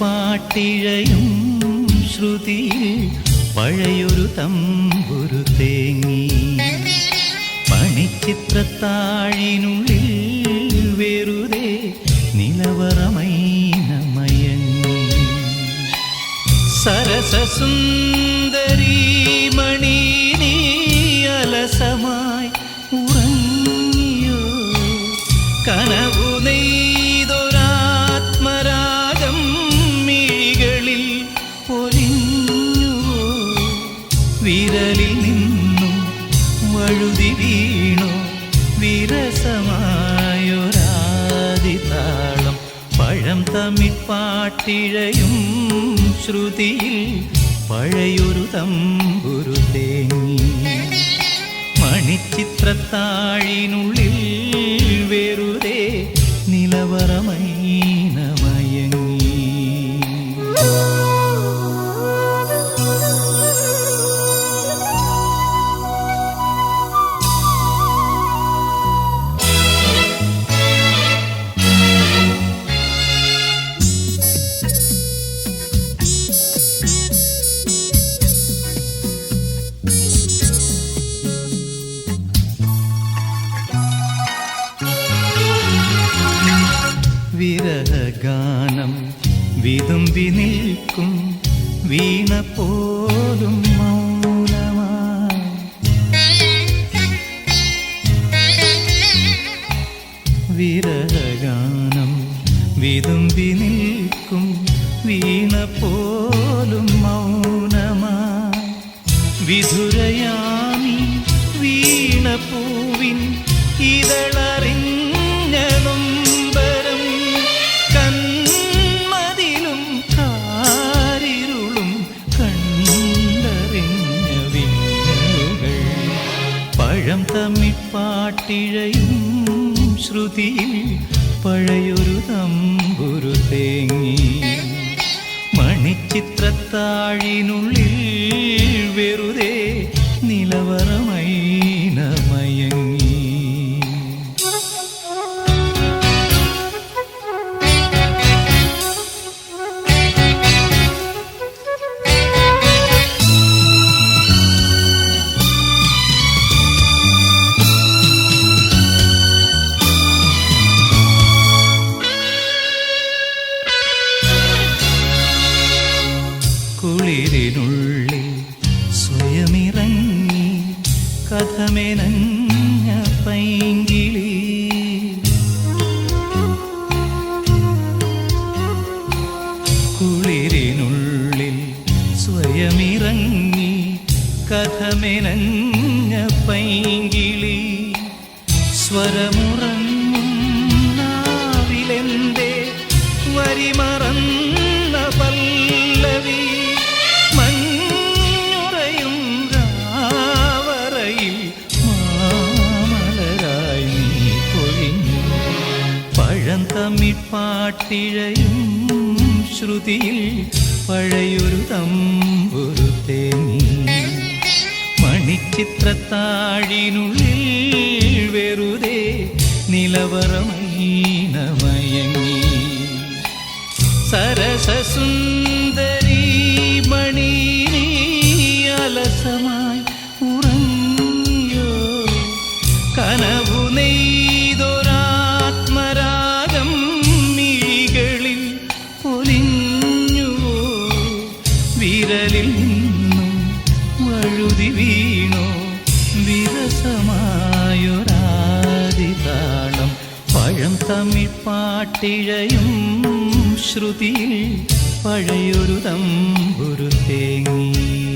പാട്ടിഴയും ശ്രുതിയിൽ പഴയൊരു തമ്പുരു തേങ്ങി. പണിച്ചിത്രത്താഴിനുള്ളിൽ വെറുതെ നിലവറമൈനമയങ്ങി സരസസുന്ദരി മണി നീ അലസമായി ഉറങ്ങിയോ? കനവു നെയ്തൊരാത്മരാഗം വഴുതി വീണു. വിരസമായൊരാദിതാളം പഴം തമിഴ്പാട്ടിഴയും ശ്രുതിയിൽ പഴയൊരു തമ്പുരു തേങ്ങി. മണിച്ചിത്രത്താഴിനുള്ളിൽ വിരഹഗാനം വിതുമ്പി നിൽക്കും വീണ പോലും വിരഹഗാനം വിതുമ്പി നിൽക്കും വീണ പോലും മൗനമായി. വിധുരയാമി വീണ പൂവിൻ ഇതളറിഞ്ഞ പഴം തമ്മിപ്പാട്ടിഴയും ശ്രുതിയിൽ പഴയൊരു തമ്പുരു തേങ്ങി. മണിച്ചിത്രത്താഴിനുള്ളിൽ കുളിരിനുള്ളിൽ സ്വയമിറങ്ങി കഥമെനഞ്ഞ പൈങ്കിളി. കുളിരിനുള്ളിൽ സ്വയമിറങ്ങി കഥമെനഞ്ഞ പൈങ്കിളി. സ്വരമുറങ്ങും തമ്മിപ്പാട്ടിഴയും ശ്രുതിയിൽ പഴയൊരു തമ്പുരു തേങ്ങി മണിച്ചിത്രത്താഴിനുള്ളിൽ വെറുതെ നിലവറമൈനമയങ്ങി. സരസസുന്ദരീ വഴുതി വീണോ. വിരസമായൊരാദിതാളം പഴം തമിഴ്പാട്ടിഴയും ശ്രുതിയിൽ പഴയൊരു തമ്പുരു തേങ്ങി.